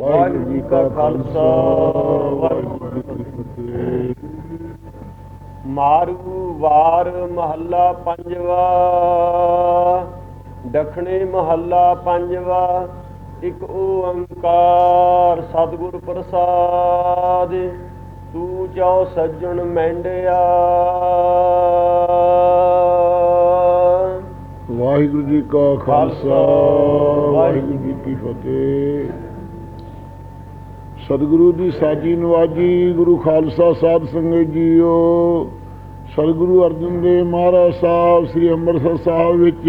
ਵਾਹਿਗੁਰੂ ਜੀ ਕਾ ਖਾਲਸਾ ਵਾਹਿਗੁਰੂ ਜੀ ਕੀ ਫਤਿਹ। ਮਾਰੂ ਵਾਰ ਮਹੱਲਾ ਪੰਜਵਾ। ਦਖਣੇ ਮਹੱਲਾ ਪੰਜਵਾ। ਇੱਕ ਓੰਕਾਰ ਸਤਿਗੁਰ ਪ੍ਰਸਾਦ। ਤੂੰ ਚਾਉ ਸੱਜਣ ਮੈਂਡਿਆ। ਵਾਹਿਗੁਰੂ ਜੀ ਕਾ ਖਾਲਸਾ ਵਾਹਿਗੁਰੂ ਜੀ ਕੀ ਫਤਿਹ। ਸਤਿਗੁਰੂ ਦੀ ਸਾਜੀ ਨਵਾਜੀ, ਗੁਰੂ ਖਾਲਸਾ ਸਾਧ ਸੰਗਤ ਜੀਓ। ਸਤਿਗੁਰੂ ਅਰਜਨ ਦੇਵ ਮਹਾਰਾਜ ਸਾਹਿਬ, ਸ੍ਰੀ ਅੰਮ੍ਰਿਤਸਰ ਸਾਹਿਬ ਵਿੱਚ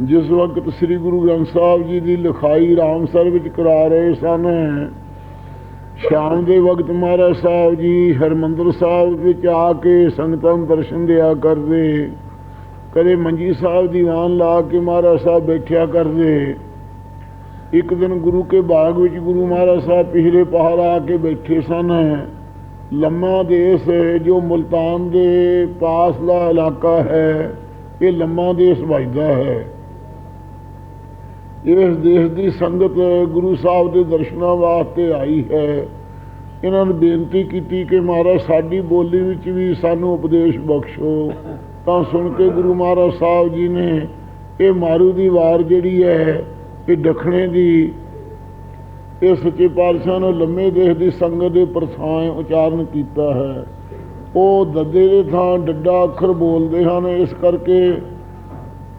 ਜਿਸ ਵਕਤ ਸ੍ਰੀ ਗੁਰੂ ਗ੍ਰੰਥ ਸਾਹਿਬ ਜੀ ਦੀ ਲਿਖਾਈ ਰਾਮਸਰ ਵਿੱਚ ਕਰਾ ਰਹੇ ਸਨ, ਸ਼ਾਮ ਦੇ ਵਕਤ ਮਹਾਰਾਜ ਸਾਹਿਬ ਜੀ ਹਰਮੰਦਰ ਸਾਹਿਬ ਵਿੱਚ ਆ ਕੇ ਸੰਗਤਾਂ ਨੂੰ ਦਰਸ਼ਨ ਦਿਆ ਕਰਦੇ। ਕਦੇ ਮੰਜੀ ਸਾਹਿਬ ਦੀਵਾਨ ਲਾ ਕੇ ਮਹਾਰਾਜ ਸਾਹਿਬ ਬੈਠਿਆ ਕਰਦੇ। ਇੱਕ ਦਿਨ ਗੁਰੂ ਕੇ ਬਾਗ ਵਿੱਚ ਗੁਰੂ ਮਹਾਰਾਜ ਸਾਹਿਬ ਪਿਛਲੇ ਪਹਾੜ ਆ ਕੇ ਬੈਠੇ ਸਨ। ਲੰਮਾ ਦੇਸ਼ ਜੋ ਮੁਲਤਾਨ ਦੇ ਪਾਸ ਦਾ ਇਲਾਕਾ ਹੈ, ਇਹ ਲੰਮਾ ਦੇਸ਼ ਵੱਜਦਾ ਹੈ। ਇਸ ਦੇਸ਼ ਦੀ ਸੰਗਤ ਗੁਰੂ ਸਾਹਿਬ ਦੇ ਦਰਸ਼ਨਾਂ ਵਾਸਤੇ ਆਈ ਹੈ। ਇਹਨਾਂ ਨੇ ਬੇਨਤੀ ਕੀਤੀ ਕਿ ਮਹਾਰਾਜ, ਸਾਡੀ ਬੋਲੀ ਵਿੱਚ ਵੀ ਸਾਨੂੰ ਉਪਦੇਸ਼ ਬਖਸ਼ੋ। ਤਾਂ ਸੁਣ ਕੇ ਗੁਰੂ ਮਹਾਰਾਜ ਸਾਹਿਬ ਜੀ ਨੇ ਇਹ ਮਾਰੂ ਦੀ ਵਾਰ ਜਿਹੜੀ ਹੈ ਇਹ ਦਖਣੇ ਦੀ ਇਹ ਸੱਚੇ ਪਾਤਸ਼ਾਹ ਨੇ ਲੰਮੇ ਦੇਸ਼ ਦੀ ਸੰਗਤ ਦੇ ਪ੍ਰਥਾਂ ਉਚਾਰਨ ਕੀਤਾ ਹੈ। ਉਹ ਦੱਦੇ ਦੇ ਥਾਂ ਡੱਡਾ ਅੱਖਰ ਬੋਲਦੇ ਹਨ। ਇਸ ਕਰਕੇ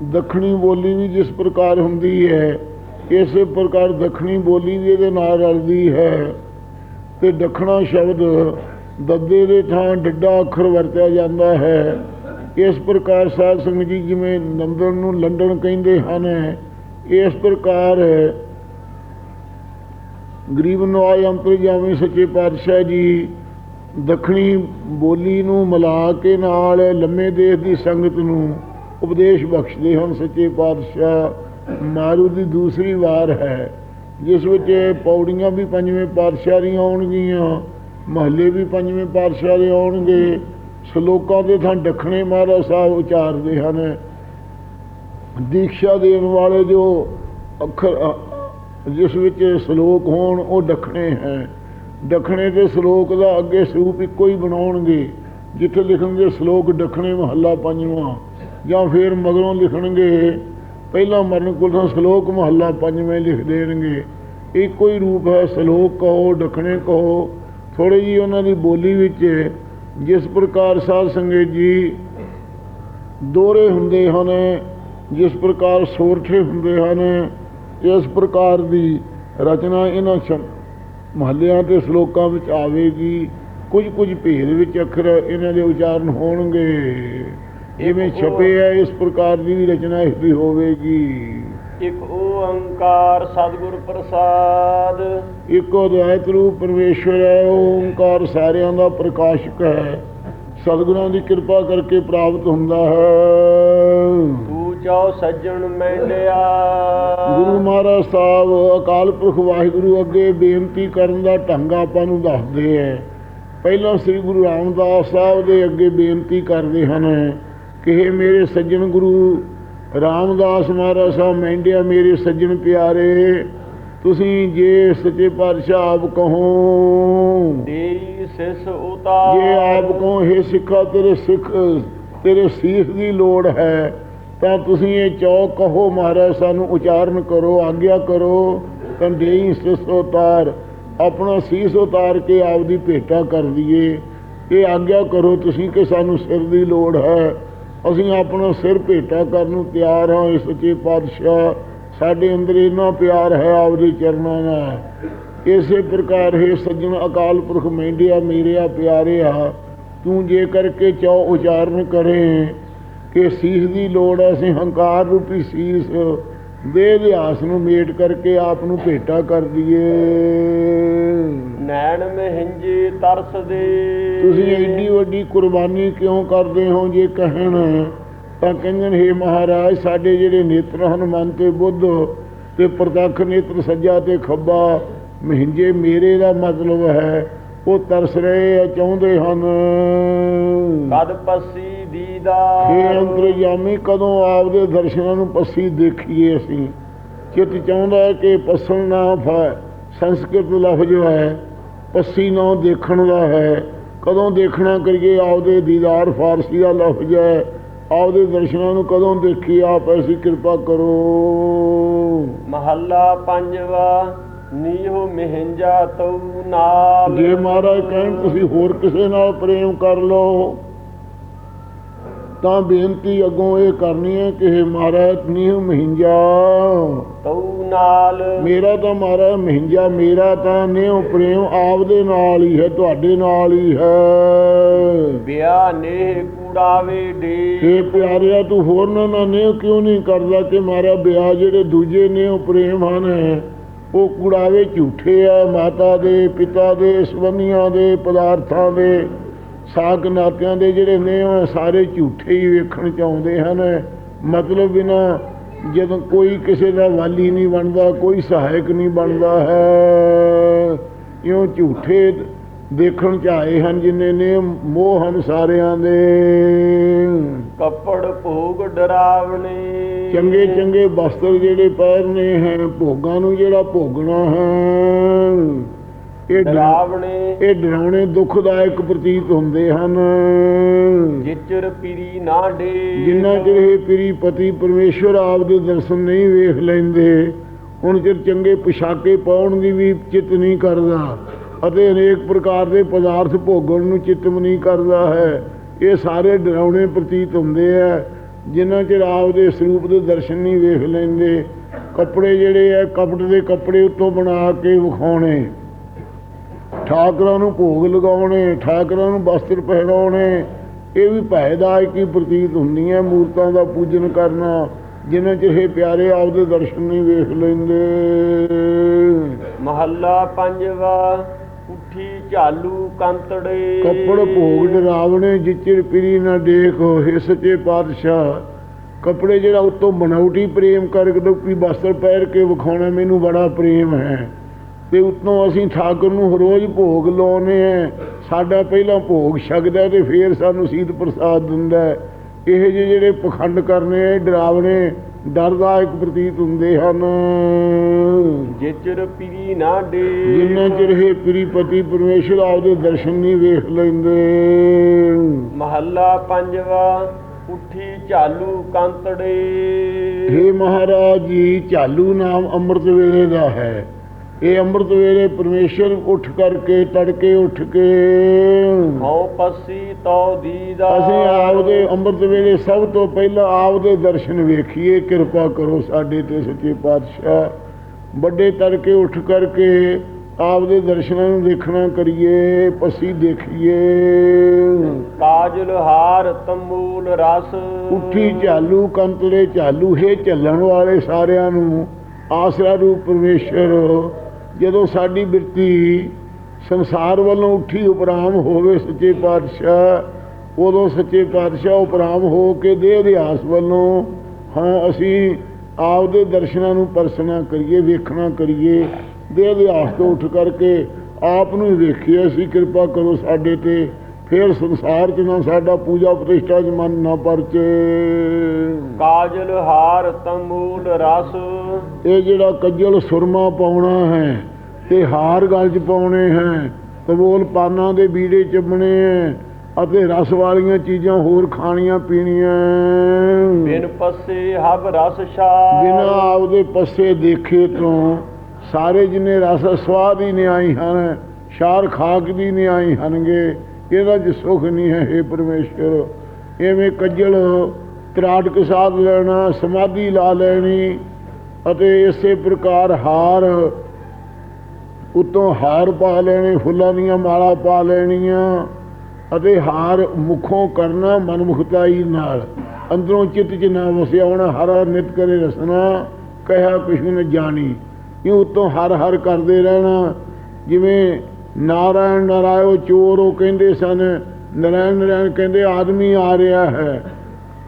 ਦੱਖਣੀ ਬੋਲੀ ਵੀ ਜਿਸ ਪ੍ਰਕਾਰ ਹੁੰਦੀ ਹੈ, ਇਸੇ ਪ੍ਰਕਾਰ ਦੱਖਣੀ ਬੋਲੀ ਵੀ ਇਹਦੇ ਨਾਲ ਰਲਦੀ ਹੈ। ਤੇ ਦੱਖਣਾ ਸ਼ਬਦ ਦੱਦੇ ਦੇ ਥਾਂ ਡੱਡਾ ਅੱਖਰ ਵਰਤਿਆ ਜਾਂਦਾ ਹੈ। ਇਸ ਪ੍ਰਕਾਰ ਸਾਧ ਸੰਗਤ ਜੀ ਜਿਵੇਂ ਲੰਡਨ ਨੂੰ ਲੰਡਨ ਕਹਿੰਦੇ ਹਨ ਇਸ ਪ੍ਰਕਾਰ ਗਰੀਬ ਨਵਾਜ ਅੰਤਰਜਾਮੀ ਸੱਚੇ ਪਾਤਸ਼ਾਹ ਜੀ, ਦੱਖਣੀ ਬੋਲੀ ਨੂੰ ਮਿਲਾ ਕੇ ਨਾਲ ਲੰਮੇ ਦੇਸ਼ ਦੀ ਸੰਗਤ ਨੂੰ ਉਪਦੇਸ਼ ਬਖਸ਼ਦੇ ਹਨ ਸੱਚੇ ਪਾਤਸ਼ਾਹ। ਮਾਰੂ ਦੀ ਦੂਸਰੀ ਵਾਰ ਹੈ, ਜਿਸ ਵਿੱਚ ਪੌੜੀਆਂ ਵੀ ਪੰਜਵੇਂ ਪਾਤਸ਼ਾਹ ਦੀਆਂ ਆਉਣਗੀਆਂ, ਮਹੱਲੇ ਵੀ ਪੰਜਵੇਂ ਪਾਤਸ਼ਾਹ ਦੇ ਆਉਣਗੇ। ਸ਼ਲੋਕਾਂ ਦੇ ਥਾਂ ਦੱਖਣੇ ਮਹਾਰਾਜ ਸਾਹਿਬ ਉਚਾਰਦੇ ਹਨ। ਦੀਕਸ਼ਾ ਦੇਣ ਵਾਲੇ ਜੋ ਅੱਖਰ ਜਿਸ ਵਿੱਚ ਸ਼ਲੋਕ ਹੋਣ, ਉਹ ਦੱਖਣੇ ਹੈ। ਦੱਖਣੇ ਦੇ ਸ਼ਲੋਕ ਦਾ ਅੱਗੇ ਸਰੂਪ ਇੱਕੋ ਹੀ ਬਣਾਉਣਗੇ। ਜਿੱਥੇ ਲਿਖਣਗੇ ਸ਼ਲੋਕ ਦੱਖਣੇ ਮਹੱਲਾ ਪੰਜਵਾਂ, ਜਾਂ ਫਿਰ ਮਗਰੋਂ ਲਿਖਣਗੇ, ਪਹਿਲਾਂ ਮਰਨ ਕੁਲ ਸ਼ਲੋਕ ਮਹੱਲਾ ਪੰਜਵੇਂ ਲਿਖ ਦੇਣਗੇ। ਇੱਕੋ ਹੀ ਰੂਪ ਹੈ, ਸ਼ਲੋਕ ਕਹੋ, ਦੱਖਣੇ ਕਹੋ। ਥੋੜੀ ਜੀ ਉਹਨਾਂ ਦੀ ਬੋਲੀ ਵਿੱਚ ਜਿਸ ਪ੍ਰਕਾਰ ਸਾਧ ਸੰਗਤ ਜੀ ਦੋਰੇ ਹੁੰਦੇ ਹਨ ਜਿਸ ਪ੍ਰਕਾਰ ਸੋਰਠੇ ਹੁੰਦੇ ਹਨ ਇਸ ਪ੍ਰਕਾਰ ਦੀ ਰਚਨਾ ਇਹਨਾਂ ਮਹੱਲਿਆਂ ਤੇ ਸ਼ਲੋਕਾਂ ਵਿੱਚ ਆਵੇਗੀ। ਕੁਝ ਕੁਝ ਭੇਦ ਵਿੱਚ ਅੱਖਰ ਇਹਨਾਂ ਦੇ ਉਚਾਰਨ ਹੋਣਗੇ। ਜਿਵੇਂ ਛਪੇ ਹੈ ਇਸ ਪ੍ਰਕਾਰ ਦੀ ਵੀ ਰਚਨਾ ਇਸ ਦੀ ਹੋਵੇਗੀ। ਇੱਕ ਓੰਕਾਰ ਸਤਿਗੁਰ ਪ੍ਰਸਾਦ। ਇੱਕੋ ਅਦਵੈਤ ਰੂਪ ਪਰਮੇਸ਼ਵਰ ਹੈ ਓੰਕਾਰ ਸਾਰਿਆਂ ਦਾ ਪ੍ਰਕਾਸ਼ਕ ਹੈ। ਸਤਿਗੁਰਾਂ ਦੀ ਕਿਰਪਾ ਕਰਕੇ ਪ੍ਰਾਪਤ ਹੁੰਦਾ ਹੈ। ਚਾਉ ਸੱਜਣ ਮੈਂਡਿਆ। ਗੁਰੂ ਮਹਾਰਾਜ ਸਾਹਿਬ ਅਕਾਲ ਪੁਰਖ ਵਾਹਿਗੁਰੂ ਅੱਗੇ ਬੇਨਤੀ ਕਰਨ ਦਾ ਢੰਗ ਆਪਾਂ ਨੂੰ ਦੱਸਦੇ ਹੈ ਪਹਿਲਾਂ ਸ੍ਰੀ ਗੁਰੂ ਰਾਮਦਾਸ ਸਾਹਿਬ ਦੇ ਅੱਗੇ ਬੇਨਤੀ ਕਰਦੇ ਹਨ ਕਿ ਇਹ ਮੇਰੇ ਸੱਜਣ ਗੁਰੂ ਰਾਮਦਾਸ ਮਹਾਰਾਜ ਸਾਹਿਬ ਮਹਿੰਡਿਆ ਮੇਰੇ ਸੱਜਣ ਪਿਆਰੇ ਤੁਸੀਂ ਜੇ ਸੱਚੇ ਪਾਤਸ਼ਾਹ ਆਪ ਕਹੋ। ਤੇਰੀ ਸਿਸ ਉਤਾਰ। ਜੇ ਆਪ ਕਹੋ ਇਹ ਸਿੱਖਾ ਤੇਰੇ ਸਿੱਖ ਤੇਰੇ ਸੀਸ ਦੀ ਲੋੜ ਹੈ। ਤਾਂ ਤੁਸੀਂ ਇਹ ਚੌ ਕਹੋ ਮਹਾਰਾਜ, ਸਾਨੂੰ ਉਚਾਰਨ ਕਰੋ, ਆਗਿਆ ਕਰੋ ਕੰਡੇਈ ਸਿਸ ਉਤਾਰ, ਆਪਣਾ ਸੀਸ ਉਤਾਰ ਕੇ ਆਪਦੀ ਭੇਟਾ ਕਰ ਦਈਏ। ਇਹ ਆਗਿਆ ਕਰੋ ਤੁਸੀਂ ਕਿ ਸਾਨੂੰ ਸਿਰ ਦੀ ਲੋੜ ਹੈ। ਅਸੀਂ ਆਪਣਾ ਸਿਰ ਭੇਟਾ ਕਰਨ ਨੂੰ ਤਿਆਰ ਹਾਂ ਇਸ ਸੱਚੇ ਪਾਤਸ਼ਾਹ। ਸਾਡੇ ਅੰਦਰ ਇੰਨਾ ਪਿਆਰ ਹੈ ਆਪਦੇ ਚਰਨਾਂ ਨਾਲ। ਇਸੇ ਪ੍ਰਕਾਰ ਹੈ ਸੱਜਣ ਅਕਾਲ ਪੁਰਖ ਮਹਿੰਦਿਆ ਮੇਰਿਆ ਪਿਆਰਿਆ, ਤੂੰ ਜੇ ਕਰਕੇ ਚੋ ਉਚਾਰਨ ਕਰੇ ਕਿ ਸੀਸ ਦੀ ਲੋੜ ਹੈ ਅਸੀਂ ਹੰਕਾਰ ਰੂਪੀ ਸੀਸ ਦੇ ਇਤਿਹਾਸ ਨੂੰ ਮੇਟ ਕਰਕੇ ਆਪ ਨੂੰ ਭੇਟਾ ਕਰ ਦਈਏ। ਨੈਣ ਮਹਿੰਜੇ ਤਰਸ ਦੇ ਤੁਸੀਂ ਐਡੀ ਵੱਡੀ ਕੁਰਬਾਨੀ ਕਿਉਂ ਕਰਦੇ ਹੋ ਜੇ ਕਹਿਣ? ਤਾਂ ਕਹਿੰਦੇ हे ਮਹਾਰਾਜ ਸਾਡੇ ਜਿਹੜੇ ਨੇਤਰ ਹਨ ਮਨ ਤੇ ਬੁੱਧ ਤੇ ਪ੍ਰਤੱਖ ਨੇਤਰ ਸੱਜਾ ਤੇ ਖੱਬਾ ਮਹਿੰਜੇ ਮੇਰੇ ਦਾ ਮਤਲਬ ਹੈ ਉਹ ਤਰਸ ਰਹੇ ਆ ਚਾਹੁੰਦੇ ਹਨ। ਕਦ ਪਸੀ ਦੀਦਾ। हे ਅੰਤਰਜਾਮੀ ਕਦੋਂ ਆਪਦੇ ਦਰਸ਼ਨਾਂ ਨੂੰ ਪੱਸੀ ਦੇਖੀਏ ਅਸੀਂ। ਚਿੱਤ ਚਾਹੁੰਦਾ ਹੈ ਕਿ ਪਸਣ ਨਾ ਫਾ ਸੰਸਕ੍ਰਿਤ ਲਫ਼ਜ਼ ਹੈ ਪੱਸੀ ਨਾ ਦੇਖਣ ਦਾ ਹੈ। ਕਦੋਂ ਦੇਖਣਾ ਕਰੀਏ ਆਪਦੇ ਦੀਦਾਰ ਫਾਰਸੀ ਦਾ ਲਫ਼ਜ਼ ਹੈ। ਆਪਦੇ ਦਰਸ਼ਨਾਂ ਨੂੰ ਕਦੋਂ ਦੇਖੀ ਆਪ ਐਸੀ ਕਿਰਪਾ ਕਰੋ। ਮਹੱਲਾ ਪੰਜਵਾ ਨੀਹੋ ਮਹਿੰਜਾ ਤਉ ਨਾਲ। ਜੇ ਮਹਾਰਾਜ ਕਹਿਣ ਤੁਸੀਂ ਹੋਰ ਕਿਸੇ ਨਾਲ ਪ੍ਰੇਮ ਕਰ ਲਓ। ਤਾਂ ਬੇਨਤੀ ਅੱਗੋਂ ਇਹ ਕਰਨੀ ਹੈ ਕਿ ਹੇ ਮਹਾਰਾਜ ਨੀਹ ਮਹਿੰਜਾ। ਤਉ ਨਾਲ। ਮੇਰਾ ਤਾਂ ਮਹਾਰਾਜ ਮਹਿੰਜਾ ਮੇਰਾ ਤਾਂ ਨਿਉ ਪ੍ਰੇਮ ਆਪਦੇ ਨਾਲ ਹੀ ਹੈ ਤੁਹਾਡੇ ਨਾਲ ਹੀ ਹੈ। ਬਿਆ ਨੇਹ ਕੂੜਾਵੇ ਡੇ। ਇਹ ਪਿਆਰਿਆ ਤੂੰ ਹੋਰ ਨਾ ਨਾ ਕਿਉਂ ਨਹੀਂ ਕਰਦਾ ਕਿ ਮਾਰਾ ਵਿਆਹ ਜਿਹੜੇ ਦੂਜੇ ਨਿਉ ਪ੍ਰੇਮ ਹਨ ਉਹ ਕੁੜਾਵੇ ਝੂਠੇ ਆ ਮਾਤਾ ਦੇ ਪਿਤਾ ਦੇ ਸਬੰਧੀਆਂ ਦੇ ਪਦਾਰਥਾਂ ਦੇ। ਸਾਕ ਨਾਤਿਆਂ ਦੇ ਜਿਹੜੇ ਨਿਉ ਆ ਸਾਰੇ ਝੂਠੇ ਹੀ ਵੇਖਣ ਚ ਆਉਂਦੇ ਹਨ। ਮਤਲਬ ਬਿਨਾ ਜਦੋਂ ਕੋਈ ਕਿਸੇ ਦਾ ਵਾਲੀ ਨਹੀਂ ਬਣਦਾ ਕੋਈ ਸਹਾਇਕ ਨਹੀਂ ਬਣਦਾ ਹੈ। ਇਉਂ ਝੂਠੇ ਦੇਖਣ ਚ ਆਏ ਹਨ ਜਿੰਨੇ ਨੇ ਮੋਹ ਹਨ ਸਾਰਿਆਂ ਦੇ। ਕੱਪੜ ਭੋਗ ਡਰਾਵਣੇ। ਚੰਗੇ ਚੰਗੇ ਵਸਤਰ ਜਿਹੜੇ ਪਹਿਰਨੇ ਹੈ ਭੋਗਾਂ ਨੂੰ ਜਿਹੜਾ ਭੋਗਣਾ ਹੈ। ਇਹ ਡਰਾ- ਡਰਾਵਣੇ ਇਹ ਡਰਾਉਣੇ ਦੁਖਦਾਇਕ ਪ੍ਰਤੀਤ ਹੁੰਦੇ ਹਨ। ਜਿਚਰ ਪੀਰੀ ਨਾ ਡੇ। ਜਿੰਨਾ ਚਿਰ ਇਹ ਪਿਰੀ ਪਤੀ ਪਰਮੇਸ਼ਵਰ ਆਪ ਦੇ ਦਰਸ਼ਨ ਨਹੀਂ ਵੇਖ ਲੈਂਦੇ ਹੁਣ ਚਿਰ ਚੰਗੇ ਪੁਸ਼ਾਕੇ ਪਾਉਣ ਦੀ ਵੀ ਚਿੱਤ ਨਹੀਂ ਕਰਦਾ ਅਤੇ ਅਨੇਕ ਪ੍ਰਕਾਰ ਦੇ ਪਦਾਰਥ ਭੋਗਣ ਨੂੰ ਚਿੱਤ ਨਹੀਂ ਕਰਦਾ ਹੈ। ਇਹ ਸਾਰੇ ਡਰਾਉਣੇ ਪ੍ਰਤੀਤ ਹੁੰਦੇ ਆ। ਜਿੰਨਾ ਚਿਰ ਆਪ ਦੇ ਸਰੂਪ ਦੇ ਦਰਸ਼ਨ ਨਹੀਂ ਵੇਖ ਲੈਂਦੇ ਕੱਪੜੇ ਜਿਹੜੇ ਆ ਕਪਟ ਦੇ ਕੱਪੜੇ ਉੱਤੋਂ ਬਣਾ ਕੇ ਵਿਖਾਉਣੇ। ਠਾਕਰਾਂ ਨੂੰ ਭੋਗ ਲਗਾਉਣੇ ਠਾਕਰਾਂ ਨੂੰ ਵਸਤਰ ਪਹਿਰਾਉਣੇ ਇਹ ਵੀ ਭੈਦਾਇਕੀ ਪ੍ਰਤੀਤ ਹੁੰਦੀਆਂ ਮੂਰਤਾਂ ਦਾ ਪੂਜਨ ਕਰਨਾ ਜਿਨ੍ਹਾਂ ਚ ਇਹ ਪਿਆਰੇ ਆਪਦੇ ਦਰਸ਼ਨ ਨਹੀਂ ਵੇਖ ਲੈਂਦੇ। ਮਹੱਲਾ ਪੰਜਵਾ ਉਠੀ ਝਾਲੂ ਕੰਤੜੇ। ਕੱਪੜ ਭੋਗ ਡਰਾਵਣੇ ਜਿਚਰ ਪਿਰੀ ਨਾ ਦੇਖੋ हे ਸੱਚੇ ਪਾਤਸ਼ਾਹ। ਕੱਪੜੇ ਜਿਹੜਾ ਉਤੋਂ ਬਣਾਉਟੀ ਪ੍ਰੇਮ ਕਰਕੇ ਲੋਕੀ ਵਸਤਰ ਪਹਿਰ ਕੇ ਵਿਖਾਉਣਾ ਮੈਨੂੰ ਬੜਾ ਪ੍ਰੇਮ ਹੈ। ਤੇ ਉਤੋਂ ਅਸੀਂ ਠਾਕੁਰ ਨੂੰ ਰੋਜ਼ ਭੋਗ ਲਾਉਨੇ ਆ ਸਾਡਾ ਪਹਿਲਾਂ ਭੋਗ ਛਕਦਾ ਤੇ ਫੇਰ ਸਾਨੂੰ ਸੀਤ ਪ੍ਰਸਾਦ ਦਿੰਦਾ। ਇਹ ਜਿਹੇ ਜਿਹੜੇ ਪਖੰਡ ਕਰਨੇ ਆ ਡਰਾਵਣੇ ਡਰਦਾਇਕ ਪ੍ਰਤੀਤ ਹੁੰਦੇ ਹਨ। ਜਿਚਰ ਪੀਰੀ ਨਾ ਡੇ ਜਿੰਨਾ ਚਿਰ ਇਹ ਪ੍ਰੀਪਤੀ ਪਰਮੇਸ਼ਰ ਆਪਦੇ ਦਰਸ਼ਨ ਨਹੀਂ ਵੇਖ ਲੈਂਦੇ। ਮਹੱਲਾ ਪੰਜਵਾ ਉਠੀ ਝਾਲੂ ਕੰਤੜੇ। ਹੇ ਮਹਾਰਾਜ ਜੀ ਝਾਲੂ ਨਾਮ ਅੰਮ੍ਰਿਤ ਵੇਲੇ ਦਾ ਹੈ। ਇਹ ਅੰਮ੍ਰਿਤ ਵੇਲੇ ਪਰਮੇਸ਼ਰ ਉੱਠ ਕਰਕੇ ਤੜਕੇ ਉੱਠ ਕੇ ਹਉ ਪਸੀ ਤੋ ਦੀਦਾ। ਅਸੀਂ ਆਪਦੇ ਅੰਮ੍ਰਿਤ ਵੇਲੇ ਸਭ ਤੋਂ ਪਹਿਲਾਂ ਆਪਦੇ ਦਰਸ਼ਨ ਵੇਖੀਏ। ਕਿਰਪਾ ਕਰੋ ਸਾਡੇ ਤੇ ਸੱਚੇ ਪਾਤਸ਼ਾਹ। ਵੱਡੇ ਤੜਕੇ ਉੱਠ ਕਰਕੇ ਆਪਦੇ ਦਰਸ਼ਨਾਂ ਨੂੰ ਦੇਖਣਾ ਕਰੀਏ ਪਸੀ ਦੇਖੀਏ। ਕਾਜਲ ਹਾਰ ਤੰਬੂਲ ਰਸ। ਉੱਠੀ ਝਾਲੂ ਕੰਤਲੇ ਝਾਲੂ ਹੈ ਚੱਲਣ ਵਾਲੇ ਸਾਰਿਆਂ ਨੂੰ। ਆਸਰਾ ਰੂਪ ਪਰਮੇਸ਼ਰ ਜਦੋਂ ਸਾਡੀ ਬਿਰਤੀ ਸੰਸਾਰ ਵੱਲੋਂ ਉੱਠੀ ਉਪਰਾਮ ਹੋਵੇ ਸੱਚੇ ਪਾਤਸ਼ਾਹ, ਉਦੋਂ ਸੱਚੇ ਪਾਤਸ਼ਾਹ ਉਪਰਾਮ ਹੋ ਕੇ ਦੇ ਅਧਿਆਸ ਵੱਲੋਂ, ਹਾਂ, ਅਸੀਂ ਆਪਦੇ ਦਰਸ਼ਨਾਂ ਨੂੰ ਪਰਸਣਾ ਕਰੀਏ, ਵੇਖਣਾ ਕਰੀਏ, ਦੇ ਅਧਿਆਸ ਤੋਂ ਉੱਠ ਕਰਕੇ ਆਪ ਨੂੰ ਹੀ ਵੇਖੀਏ, ਅਸੀਂ ਕਿਰਪਾ ਕਰੋ ਸਾਡੇ ਤੇ ਫਿਰ ਸੰਸਾਰ 'ਚ ਨਾ ਸਾਡਾ ਪੂਜਾ ਪ੍ਰਤਿਸ਼ਠਾ 'ਚ ਮਨ ਨਾ ਪਰਚੇ। ਕਾਜਲ ਹਾਰ ਤੰਬੂਲ ਰਸ। ਇਹ ਜਿਹੜਾ ਕੱਜਲ ਸੁਰਮਾ ਪਾਉਣਾ ਹੈ ਤੇ ਹਾਰ ਗਲ 'ਚ ਪਾਉਣੇ ਹੈ ਤਬੋਲ ਪਾਨਾਂ ਦੇ ਬੀੜੇ ਚੱਬਣੇ ਹੈ ਅਤੇ ਰਸ ਵਾਲੀਆਂ ਚੀਜ਼ਾਂ ਹੋਰ ਖਾਣੀਆਂ ਪੀਣੀਆਂ। ਬਿਨ ਪਸੇ ਹਬ ਰਸ ਛਾਰ ਬਿਨਾਂ ਆਪਦੇ ਪੱਸੇ ਦੇਖੇ ਤੋਂ ਸਾਰੇ ਜਿੰਨੇ ਰਸ ਸਵਾਦ ਹੀ ਨਿਆਈ ਹਨ ਸ਼ਾਰ ਖਾਕ ਦੀ ਨਿਆਈ ਹਨਗੇ ਇਹਦਾ ਚ ਸੁਖ ਨਹੀਂ ਹੈ हे ਪਰਮੇਸ਼ਰ? ਐਵੇਂ ਕੱਜਲ ਤਰਾਟਕ ਸਾਧ ਲੈਣਾ, ਸਮਾਧੀ ਲਾ ਲੈਣੀ ਅਤੇ ਇਸੇ ਪ੍ਰਕਾਰ ਹਾਰ ਉਤੋਂ ਹਾਰ ਪਾ ਲੈਣੇ, ਫੁੱਲਾਂ ਦੀਆਂ ਮਾਲਾ ਪਾ ਲੈਣੀਆਂ ਅਤੇ ਹਾਰ ਮੁਖੋਂ ਕਰਨਾ ਮਨਮੁਖਤਾਈ ਨਾਲ। ਅੰਦਰੋਂ ਚਿੱਤ ਚ ਨਾ ਵਸਿਆ ਹਰ ਹਰ ਨਿਤ ਕਰੇ ਰਸਨਾ, ਕਹਿਆ ਕੁਛ ਜਾਣੀ। ਇਹ ਉਤੋਂ ਹਰ ਹਰ ਕਰਦੇ ਰਹਿਣਾ, ਜਿਵੇਂ ਨਾਰਾਇਣ ਨਾਰਾਇਓ ਚੋਰ ਉਹ ਕਹਿੰਦੇ ਸਨ ਨਰਾਇਣ ਨਰਾਇਣ ਕਹਿੰਦੇ ਆਦਮੀ ਆ ਰਿਹਾ ਹੈ।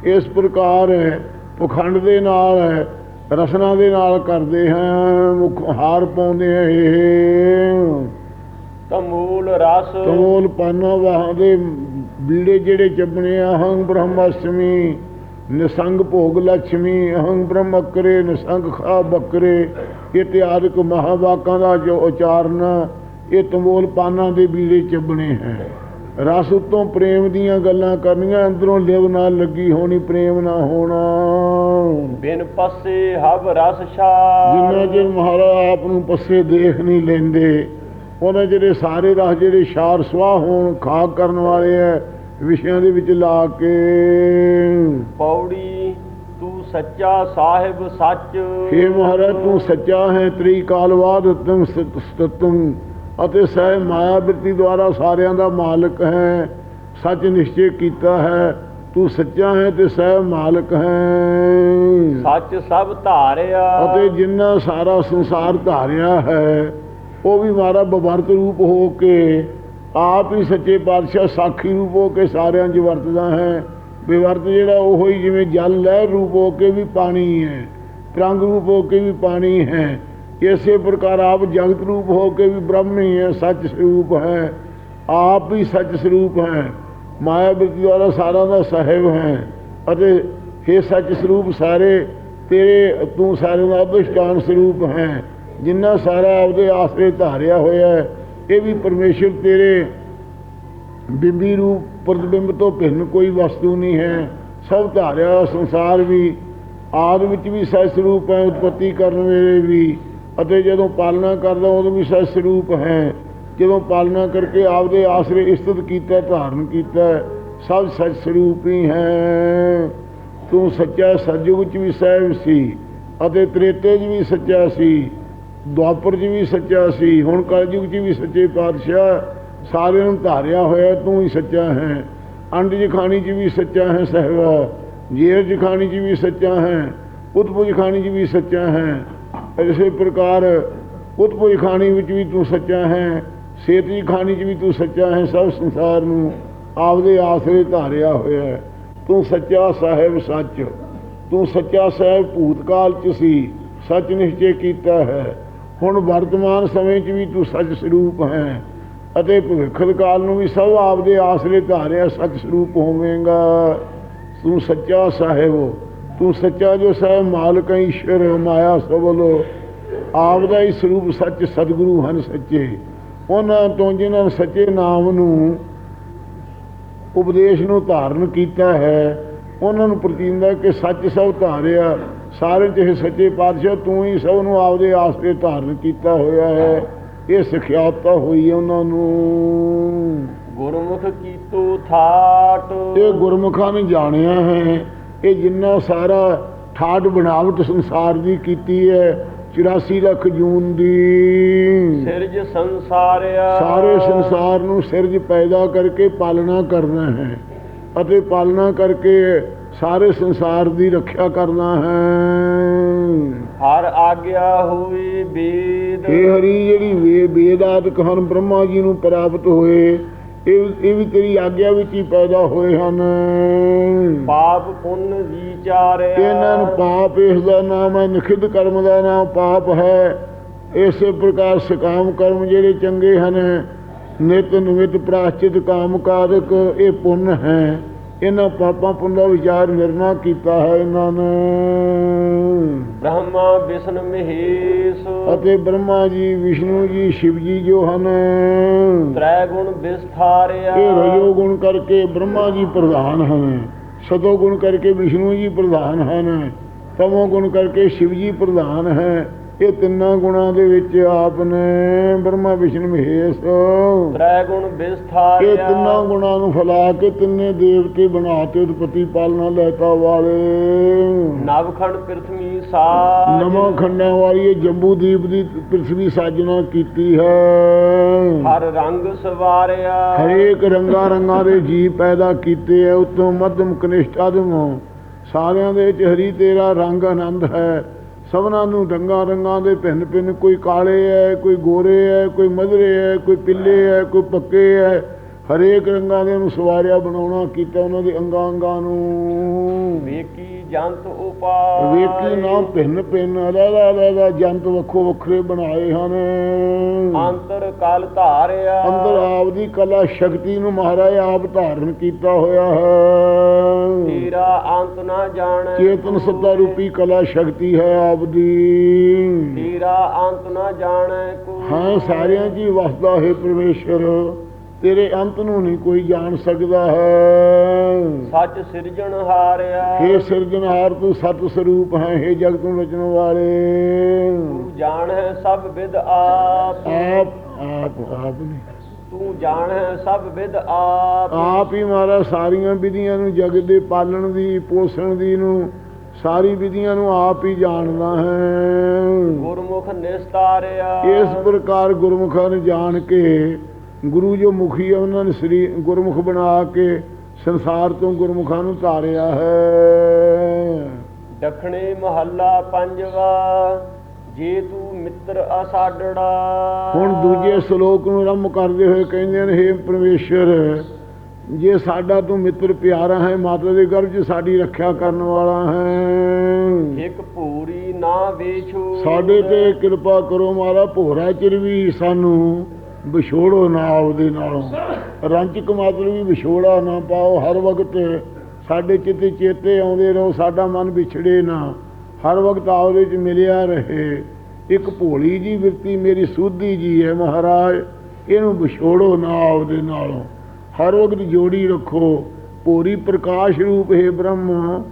ਇਸ ਪ੍ਰਕਾਰ ਪਖੰਡ ਦੇ ਨਾਲ ਰਸਨਾ ਦੇ ਨਾਲ ਕਰਦੇ ਹਾਂ ਮੁਖ ਹਾਰ ਪਾਉਂਦੇ ਆ ਇਹ। ਤੰਬੂਲ ਰਸ ਕਮੋਲ ਪਾਨਾ ਵਾਹਾਂ ਦੇ ਬੀੜੇ ਜਿਹੜੇ ਚੱਬਣੇ ਆ ਹੰ ਬ੍ਰਹਮਾਸ਼ਟਮੀ ਨਿਸੰਗ ਭੋਗ ਲక్ష్ਮੀ ਅਹੰ ਬ੍ਰਹਮ ਕਰੇ ਨਿਸੰਗ ਖਾ ਬਕਰੇ ਇਤਿਆਦਿਕ ਮਹਾਵਾਕਾਂ ਦਾ ਜੋ ਉਚਾਰਨ ਇਹ ਤਮੋਲ ਪਾਨਾਂ ਦੇ ਬੀੜੇ ਚੱਬਣੇ ਹੈ। ਰਸ ਉਤੋਂ ਪ੍ਰੇਮ ਦੀਆਂ ਗੱਲਾਂ ਕਰਨੀਆਂ ਅੰਦਰੋਂ ਲਿਵ ਨਾਲ ਲੱਗੀ ਹੋਣੀ ਪ੍ਰੇਮ ਨਾ ਹੋਣਾ। ਬਿਨ ਪਸੇ ਹਬ ਰਸ ਛਾੜ ਜਿੰਨਾ ਚਿਰ ਮਹਾਰਾਜ ਆਪ ਨੂੰ ਪੱਸੇ ਦੇਖ ਨਹੀਂ ਲੈਂਦੇ ਉਹਨਾਂ ਜਿਹੜੇ ਸਾਰੇ ਰਸ ਜਿਹੜੇ ਸ਼ਾਰ ਸਵਾਹ ਹੋਣ ਖਾਕ ਕਰਨ ਵਾਲੇ ਐ ਵਿਸ਼ਿਆਂ ਦੇ ਵਿੱਚ ਲਾ ਕੇ। ਪੌੜੀ ਤੂੰ ਸੱਚਾ ਸਾਹਿਬ ਸੱਚ। हे ਮਹਾਰਾਜ ਤੂੰ ਸੱਚਾ ਹੈ ਤ੍ਰੀ ਕਾਲਵਾਦ ਤੰ ਸਤਤੰ। ਅਤੇ ਸਹਿ ਮਾਇਆ ਬਿਰਤੀ ਦੁਆਰਾ ਸਾਰਿਆਂ ਦਾ ਮਾਲਕ ਹੈ। ਸੱਚ ਨਿਸ਼ਚੈ ਕੀਤਾ ਹੈ। ਤੂੰ ਸੱਚਾ ਹੈ ਤੇ ਸਹਿ ਮਾਲਕ ਹੈ। ਸੱਚ ਸਭ ਧਾਰਿਆ। ਅਤੇ ਜਿੰਨਾ ਸਾਰਾ ਸੰਸਾਰ ਧਾਰਿਆ ਹੈ ਉਹ ਵੀ ਮਾਰਾ ਬਵਰਤ ਰੂਪ ਹੋ ਕੇ ਆਪ ਹੀ ਸੱਚੇ ਪਾਤਸ਼ਾਹ ਸਾਖੀ ਰੂਪ ਹੋ ਕੇ ਸਾਰਿਆਂ 'ਚ ਵਰਤਦਾ ਹੈ। ਬੇਵਰਤ ਜਿਹੜਾ ਉਹ ਹੀ ਜਿਵੇਂ ਜਲ ਲਹਿਰ ਰੂਪ ਹੋ ਕੇ ਵੀ ਪਾਣੀ ਹੈ ਤਰੰਗ ਰੂਪ ਹੋ ਕੇ ਵੀ ਪਾਣੀ ਹੈ। ਇਸੇ ਪ੍ਰਕਾਰ ਆਪ ਜਗਤ ਰੂਪ ਹੋ ਕੇ ਵੀ ਬ੍ਰਹਮ ਹੀ ਹੈ ਸੱਚ ਸਰੂਪ ਹੈ। ਆਪ ਹੀ ਸੱਚ ਸਰੂਪ ਹੈ। ਮਾਇਆ ਬਿਰਤੀ ਦੁਆਰਾ ਸਾਰਾ ਦਾ ਸਾਹਿਬ ਹੈ। ਅਤੇ ਇਹ ਸੱਚ ਸਰੂਪ ਸਾਰੇ, ਤੇਰੇ ਤੂੰ ਸਾਰਿਆਂ ਦਾ ਅਧਿਸ਼ਟਾਨ ਸਰੂਪ ਹੈ। ਜਿੰਨਾ ਸਾਰਾ ਆਪਦੇ ਆਸਰੇ ਧਾਰਿਆ ਹੋਇਆ ਹੈ, ਇਹ ਵੀ ਪਰਮੇਸ਼ਰ ਤੇਰੇ ਬਿੰਬੀ ਰੂਪ, ਪ੍ਰਤਿਬਿੰਬ ਤੋਂ ਭਿੰਨ ਕੋਈ ਵਸਤੂ ਨਹੀਂ ਹੈ। ਸਭ ਧਾਰਿਆ ਸੰਸਾਰ ਵੀ, ਆਦ ਵਿੱਚ ਵੀ ਸੱਚ ਸਰੂਪ ਹੈ, ਉਤਪਤੀ ਕਰਨ ਵੇਲੇ ਵੀ। ਅਤੇ ਜਦੋਂ ਪਾਲਣਾ ਕਰਦਾ ਉਦੋਂ ਵੀ ਸਹਿ ਸਰੂਪ ਹੈ। ਜਦੋਂ ਪਾਲਣਾ ਕਰਕੇ ਆਪਦੇ ਆਸਰੇ ਇਸਤਤ ਕੀਤਾ, ਧਾਰਨ ਕੀਤਾ, ਸਭ ਸੱਚ ਸਰੂਪ ਹੀ ਹੈ। ਤੂੰ ਸੱਚਾ ਸਤਜੁਗ ਚ ਵੀ ਸਹਿਬ ਸੀ, ਅਤੇ ਤ੍ਰੇਤੇ 'ਚ ਵੀ ਸੱਚਾ ਸੀ, ਦੁਆਪਰ 'ਚ ਵੀ ਸੱਚਾ ਸੀ, ਹੁਣ ਕਲਯੁਗ 'ਚ ਵੀ ਸੱਚੇ ਪਾਤਸ਼ਾਹ, ਸਾਰਿਆਂ ਨੂੰ ਧਾਰਿਆ ਹੋਇਆ ਤੂੰ ਹੀ ਸੱਚਾ ਹੈ। ਅੰਡ ਜਖਾਣੀ 'ਚ ਵੀ ਸੱਚਾ ਹੈ ਸਹਿਬਾ ਜੇਰ ਜਖਾਣੀ 'ਚ ਵੀ ਸੱਚਾ ਹੈ ਉਤਪੁਜ ਖਾਣੀ 'ਚ ਵੀ ਸੱਚਾ ਹੈ। ਇਸੇ ਪ੍ਰਕਾਰ ਉਤਪੁਜ ਖਾਣੀ ਵਿੱਚ ਵੀ ਤੂੰ ਸੱਚਾ ਹੈ ਸੇਤੀ ਖਾਣੀ 'ਚ ਵੀ ਤੂੰ ਸੱਚਾ ਹੈ, ਸਭ ਸੰਸਾਰ ਨੂੰ ਆਪਦੇ ਆਸਰੇ ਧਾਰਿਆ ਹੋਇਆ ਹੈ। ਤੂੰ ਸੱਚਾ ਸਾਹਿਬ ਸੱਚ, ਤੂੰ ਸੱਚਾ ਸਾਹਿਬ ਭੂਤਕਾਲ 'ਚ ਸੀ, ਸੱਚ ਨਿਸ਼ਚੈ ਕੀਤਾ ਹੈ। ਹੁਣ ਵਰਤਮਾਨ ਸਮੇਂ 'ਚ ਵੀ ਤੂੰ ਸੱਚ ਸਰੂਪ ਹੈ ਅਤੇ ਭਵਿੱਖਤ ਕਾਲ ਨੂੰ ਵੀ ਸਭ ਆਪਦੇ ਆਸਰੇ ਧਾਰਿਆ ਸੱਚ ਸਰੂਪ ਹੋਵੇਂਗਾ। ਤੂੰ ਸੱਚਾ ਸਾਹਿਬ ਤੂੰ ਸੱਚਾ ਜੋ ਸਾਹਿਬ ਮਾਲਕ ਹੈ ਈਸ਼ਵਰ ਮਾਇਆ ਸਬਲੋ ਆਪ ਦਾ ਹੀ ਸਰੂਪ ਸੱਚ ਸਤਿਗੁਰੂ ਹਨ ਸੱਚੇ। ਉਹਨਾਂ ਤੋਂ ਜਿਨ੍ਹਾਂ ਨੇ ਸੱਚੇ ਨਾਮ ਨੂੰ ਉਪਦੇਸ਼ ਨੂੰ ਧਾਰਨ ਕੀਤਾ ਹੈ ਉਹਨਾਂ ਨੂੰ ਪ੍ਰਤੀਂਦਾ ਕਿ ਸੱਚ ਸਭ ਧਾਰਿਆ ਸਾਰੇ ਜਿਹੇ ਸੱਚੇ ਪਾਤਸ਼ਾਹ ਤੂੰ ਹੀ ਸਭ ਨੂੰ ਆਪਦੇ ਆਸਰੇ ਧਾਰਨ ਕੀਤਾ ਹੋਇਆ ਹੈ। ਇਹ ਸਿਖਿਆਤਾ ਹੋਈ ਹੈ ਉਹਨਾਂ ਨੂੰ। ਗੁਰਮੁਖ ਕੀਤੋ ਥਾਟ। ਇਹ ਗੁਰਮੁਖਾਂ ਨੇ ਜਾਣਿਆ ਹੈ। ਇਹ ਜਿੰਨਾ ਸਾਰਾ ਠਾਠ ਬਣਾਵਟ ਸੰਸਾਰ ਦੀ ਕੀਤੀ ਹੈ 84 ਲੱਖ ਜੂਨ ਦੀ। ਸਿਰਜ ਸੰਸਾਰਿਆ। ਸਾਰੇ ਸੰਸਾਰ ਨੂੰ ਸਿਰਜ ਪੈਦਾ ਕਰਕੇ ਪਾਲਣਾ ਕਰਨਾ ਹੈ ਅਤੇ ਪਾਲਣਾ ਕਰਕੇ ਸਾਰੇ ਸੰਸਾਰ ਦੀ ਰੱਖਿਆ ਕਰਨਾ ਹੈ। ਹਰ ਆਗਿਆ ਹੋਈ ਵੇਦ ਇਹ ਹਰੀ ਜਿਹੜੀ ਵੇ ਬੇਦਾਤ ਹਨ ਬ੍ਰਹਮਾ ਜੀ ਨੂੰ ਪ੍ਰਾਪਤ ਹੋਏ। ਇਹ ਇਹ ਵੀ ਤੇਰੀ ਆਗਿਆ ਵਿੱਚ ਹੀ ਪੈਦਾ ਹੋਏ ਹਨ। ਪਾਪ ਪੁੰਨ ਵਿਚਾਰਿਆ। ਇਹਨਾਂ ਨੂੰ ਪਾਪ ਇਸ ਦਾ ਨਾਮ ਹੈ ਨਿਖਿਧ ਕਰਮ ਦਾ ਨਾਮ ਪਾਪ ਹੈ। ਇਸੇ ਪ੍ਰਕਾਰ ਸਕਾਮ ਕਰਮ ਜਿਹੜੇ ਚੰਗੇ ਹਨ ਨਿਤ ਨਿਮਿਤ ਪ੍ਰਾਸ਼ਚਿਤ ਕਾਮ ਕਾਰਕ ਇਹ ਪੁੰਨ ਹੈ। ਇਹਨਾਂ ਪਾਪਾਂ ਪੁੰਨ ਦਾ ਵਿਚਾਰ ਨਿਰਣਾ ਕੀਤਾ ਹੈ ਇਹਨਾਂ ਨੇ। ਬ੍ਰਹਮਾ ਵਿਸ਼ਨ ਮਹੇਸ਼। ਅਤੇ ਬ੍ਰਹਮਾ ਜੀ ਵਿਸ਼ਨੂੰ ਜੀ ਸ਼ਿਵ ਜੀ ਜੋ ਹਨ। ਤ੍ਰੈ ਗੁਣ ਵਿਸਥਾਰਿਆ। ਇਹ ਰਜੋ ਗੁਣ ਕਰਕੇ ਬ੍ਰਹਮਾ ਜੀ ਪ੍ਰਧਾਨ ਹਨ। ਸਤੋ ਗੁਣ ਕਰਕੇ ਵਿਸ਼ਨੂੰ ਜੀ ਪ੍ਰਧਾਨ ਹਨ। ਤਮੋ ਗੁਣ ਕਰਕੇ ਸ਼ਿਵ ਜੀ ਪ੍ਰਧਾਨ ਹੈ। ਇਹ ਤਿੰਨਾਂ ਗੁਣਾਂ ਦੇ ਵਿੱਚ ਆਪ ਨੇ ਬ੍ਰਹਮਾ ਵਿਸ਼ਨੂੰ ਮਹੇਸ਼। ਤ੍ਰੈ ਗੁਣ ਇਹ ਵਿਸਥਾਰਿਆ ਤਿੰਨਾਂ ਗੁਣਾਂ ਨੂੰ ਫੈਲਾ ਕੇ ਤਿੰਨੇ ਦੇਵਤੇ ਬਣਾਤੇ ਉਤਪਤੀ ਪਾਲਣਾ ਲੈਤਾ ਵਾਲੇ। ਨਵਖੰਡ ਪ੍ਰਿਥਵੀ ਸਾਜ। ਨਵਾਂ ਖੰਡਾਂ ਵਾਲੀ ਇਹ ਜੰਬੂ ਦੀਪ ਦੀ ਪ੍ਰਿਥਵੀ ਸਾਜਣਾ ਕੀਤੀ ਹੈ। ਹਰ ਰੰਗ ਸਵਾਰਿਆ। ਹਰੇਕ ਰੰਗਾਂ ਰੰਗਾਂ ਦੇ ਜੀਵ ਪੈਦਾ ਕੀਤੇ ਐ ਉਤੋਂ ਮੱਧਮ ਕਨਿਸ਼ਟ ਅਧਮ ਸਾਰਿਆਂ ਦੇ ਵਿੱਚ ਹਰੀ ਤੇਰਾ ਰੰਗ ਆਨੰਦ ਹੈ। ਸਭਨਾਂ ਨੂੰ ਰੰਗਾਂ ਰੰਗਾਂ ਦੇ ਭਿੰਨ ਭਿੰਨ, ਕੋਈ ਕਾਲੇ ਹੈ ਕੋਈ ਗੋਰੇ ਹੈ ਕੋਈ ਮਧਰੇ ਹੈ ਕੋਈ ਪਿੱਲੇ ਹੈ ਕੋਈ ਪੱਕੇ ਹੈ ਹਰੇਕ ਰੰਗਾਂ ਦੇ ਨੂੰ ਸਵਾਰਿਆ ਬਣਾਉਣਾ ਕੀਤਾ ਉਹਨਾਂ ਦੇ ਅੰਗਾਂ ਅੰਗਾਂ ਨੂੰ। ਵੇਕੀ ਜੰਤ ਉਪਾਇ ਵੇਖੀ ਨਾ ਭਿੰਨ ਭਿੰਨ ਅਲੱਗ ਅਲੱਗ ਜੰਤ ਵੱਖੋ ਵੱਖਰੇ ਬਣਾਏ ਹਨ। ਅੰਤਰ ਕਲ ਧਾਰਿਆ। ਅੰਦਰ ਆਪ ਦੀ ਕਲਾ ਸ਼ਕਤੀ ਨੂੰ ਮਹਾਰਾਜ ਆਪ ਧਾਰਨ ਕੀਤਾ ਹੋਇਆ ਹੈ। ਤੇਰਾ ਅੰਤ ਨਾ ਜਾਣੈ ਚੇਤਨ ਸੱਤਾ ਰੂਪੀ ਕਲਾ ਸ਼ਕਤੀ ਹੈ ਆਪ ਦੀ। ਤੇਰਾ ਅੰਤ ਨਾ ਜਾਣੈ ਕੋਈ ਹਾਂ ਸਾਰਿਆਂ ਦੀ ਵਸਦਾ ਹੈ ਪਰਮੇਸ਼ਰ। ਤੇਰੇ ਅੰਤ ਨੂੰ ਨਹੀਂ ਕੋਈ ਜਾਣ ਸਕਦਾ ਹੈ। ਸੱਚ ਸਿਰਜਣਹਾਰਿਆ हे ਸਿਰਜਣਹਾਰ ਤੂੰ ਸਤ ਸਰੂਪ ਹੈ हे ਜਗਤ ਨੂੰ ਰਚਣ ਵਾਲੇ। ਜਾਣ ਹੈ ਸਭ ਵਿਦ ਆਪ। ਆਪ ਆਪ ਆਪ ਨੇ। ਤੂੰ ਜਾਣ ਹੈ ਸਭ ਵਿਦ ਆਪ। ਆਪ ਹੀ ਮਾਰਾ ਸਾਰੀਆਂ ਵਿਧੀਆਂ ਨੂੰ ਜਗਤ ਦੇ ਪਾਲਣ ਦੀ ਪੋਸ਼ਣ ਦੀ ਨੂੰ ਸਾਰੀ ਵਿਧੀਆਂ ਨੂੰ ਆਪ ਹੀ ਜਾਣਦਾ ਹੈ। ਗੁਰਮੁਖ ਨਿਸਤਾਰਿਆ। ਇਸ ਪ੍ਰਕਾਰ ਗੁਰਮੁਖਾਂ ਨੂੰ ਜਾਣ ਕੇ ਗੁਰੂ ਜੋ ਮੁਖੀ ਹੈ ਉਹਨਾਂ ਨੇ ਸ੍ਰੀ ਗੁਰਮੁਖ ਬਣਾ ਕੇ ਸੰਸਾਰ ਤੋਂ ਗੁਰਮੁਖਾਂ ਨੂੰ ਧਾਰਿਆ ਹੈ। ਦਖਣੇ ਮਹੱਲਾ ਪੰਜਵਾ ਜੇ ਤੂੰ ਮਿੱਤਰ ਅਸਾਡੜਾ। ਹੁਣ ਦੂਜੇ ਸ਼ਲੋਕ ਨੂੰ ਆਰੰਭ ਕਰਦੇ ਹੋਏ ਕਹਿੰਦੇ ਨੇ हे ਪਰਮੇਸ਼ਰ ਜੇ ਸਾਡਾ ਤੂੰ ਮਿੱਤਰ ਪਿਆਰਾ ਹੈ ਮਾਤਾ ਦੇ ਗਰਭ 'ਚ ਸਾਡੀ ਰੱਖਿਆ ਕਰਨ ਵਾਲਾ ਹੈ। ਇੱਕ ਭੂਰੀ ਨਾ ਵੇਛੋ ਸਾਡੇ ਤੇ ਕਿਰਪਾ ਕਰੋ ਮਾਰਾ ਭੋਰਾ ਚਿਰ ਵੀ ਸਾਨੂੰ ਵਿਛੋੜੋ ਨਾ ਆਪਦੇ ਨਾਲੋਂ। ਰੰਚਕ ਮਾਤਰ ਵੀ ਵਿਛੋੜਾ ਨਾ ਪਾਓ। ਹਰ ਵਕਤ ਸਾਡੇ ਚਿੱਤੇ ਚੇਤੇ ਆਉਂਦੇ ਰਹੋ, ਸਾਡਾ ਮਨ ਵਿਛੜੇ ਨਾ। ਹਰ ਵਕਤ ਆਪਦੇ ਚ ਮਿਲਿਆ ਰਹੇ। ਇੱਕ ਭੋਲੀ ਜੀ ਵਿਰਤੀ ਮੇਰੀ ਸੁਧੀ ਜੀ ਹੈ ਮਹਾਰਾਜ। ਇਹਨੂੰ ਵਿਛੋੜੋ ਨਾ ਆਪਦੇ ਨਾਲੋਂ। ਹਰ ਵਕਤ ਜੋੜੀ ਰੱਖੋ। ਭੋਰੀ ਪ੍ਰਕਾਸ਼ ਰੂਪ ਹੈ ਬ੍ਰਹਮ।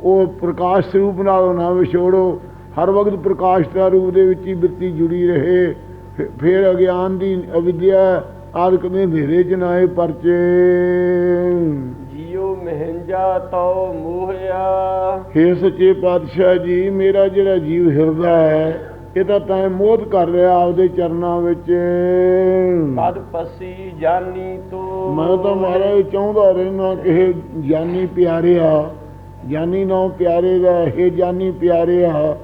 ਉਹ ਪ੍ਰਕਾਸ਼ ਰੂਪ ਨਾਲੋਂ ਨਾ ਵਿਛੋੜੋ। ਹਰ ਵਕਤ ਪ੍ਰਕਾਸ਼ ਦਾ ਰੂਪ ਦੇ ਵਿੱਚ ਹੀ ਬਿਰਤੀ ਜੁੜੀ ਰਹੇ। ਫਿਰ ਅਗਿਆਨ ਦੀ ਅਵਿਦਿਆ ਆਦਿਕ ਦੇ ਹਨੇਰੇ ਚ ਨਾਏ ਪਰਚੇ। ਜੀਉ ਮਹਿੰਜਾ ਤਉ ਮੋਹਿਆ। ਹੇ ਸੱਚੇ ਪਾਤਸ਼ਾਹ ਜੀ ਮੇਰਾ ਜਿਹੜਾ ਜੀਵ ਹਿਰਦਾ ਹੈ ਇਹ ਤਾਂ ਤੈਂ ਮੋਹ ਕਰ ਰਿਹਾ ਆਪਦੇ ਚਰਨਾਂ ਵਿੱਚ। ਕਦ ਪਸੀ ਜਾਨੀ ਤੋ। ਮੈਂ ਤਾਂ ਮਹਾਰਾਜ ਚਾਹੁੰਦਾ ਰਹਿਣਾ ਕਿ ਜਾਨੀ ਪਿਆਰਿਆ ਜਾਨੀ ਨਾ ਪਿਆਰੇ ਦਾ ਇਹ ਜਾਨੀ ਪਿਆਰਿਆ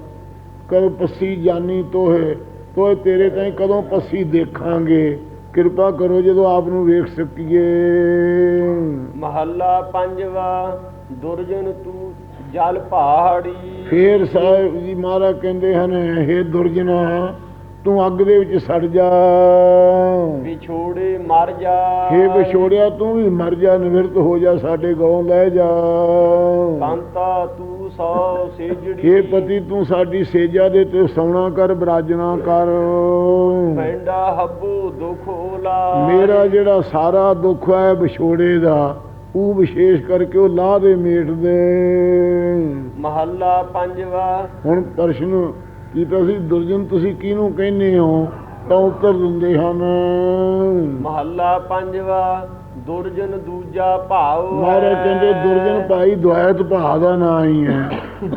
ਕਰ ਪੱਸੀ ਜਾਨੀ ਤੋਹੇ। ਤੋਏ ਤੇਰੇ ਤਾਈਂ ਕਦੋਂ ਪੱਸੀ ਦੇਖਾਂਗੇ? ਕਿਰਪਾ ਕਰੋ ਜਦੋਂ ਆਪ ਨੂੰ ਵੇਖ ਸਕੀਏ। ਮਹੱਲਾ ਪੰਜਵਾ ਦੁਰਜਨ ਤੂੰ ਜਲ ਪਹਾੜੀ। ਫੇਰ ਸਾਹਿਬ ਜੀ ਮਹਾਰਾਜ ਕਹਿੰਦੇ ਹਨ हे ਦੁਰਜਨਾ ਤੂੰ ਅੱਗ ਦੇ ਵਿੱਚ ਸੜ ਜਾ। ਵਿਛੋੜੇ ਮਰ ਜਾ। हे ਵਿਛੋੜਿਆ ਤੂੰ ਵੀ ਮਰ ਜਾ ਨਿਵਰਤ ਹੋ ਜਾ ਸਾਡੇ ਗਾਉਂ ਲੈ ਜਾ। ਕੰਤਾ ਤੂੰ ਸੋ ਸੇਜੜੀ। हे ਪਤੀ ਤੂੰ ਸਾਡੀ ਸੇਜਾ ਦੇ ਤੇ ਸੌਣਾ ਕਰ ਬਰਾਜਣਾ ਕਰ। ਪੈਂਡਾ ਹੱਬੂ ਦੁਖ ਓਲਾ। ਮੇਰਾ ਜਿਹੜਾ ਸਾਰਾ ਦੁੱਖ ਹੈ ਵਿਛੋੜੇ ਦਾ ਉਹ ਵਿਸ਼ੇਸ਼ ਕਰਕੇ ਉਹ ਲਾਹ ਦੇ ਮੇਟ ਦੇ। ਮਹੱਲਾ ਪੰਜਵਾ। ਹੁਣ ਪ੍ਰਸ਼ਨ ਕੀਤਾ ਸੀ ਦੁਰਜਨ ਤੁਸੀਂ ਕਿਹਨੂੰ ਕਹਿੰਦੇ ਹੋ? ਤਾਂ ਉੱਤਰ ਦਿੰਦੇ ਹਨ। ਮਹੱਲਾ ਪੰਜਵਾ ਦੁਰਜਨ ਦੂਜਾ ਭਾਉ ਮਹਾਰਾਜ ਕਹਿੰਦੇ ਦੁਰਜਨ ਭਾਈ ਦੁਆਇਤ ਭਾ ਦਾ ਨਾਂ ਹੀ ਹੈ।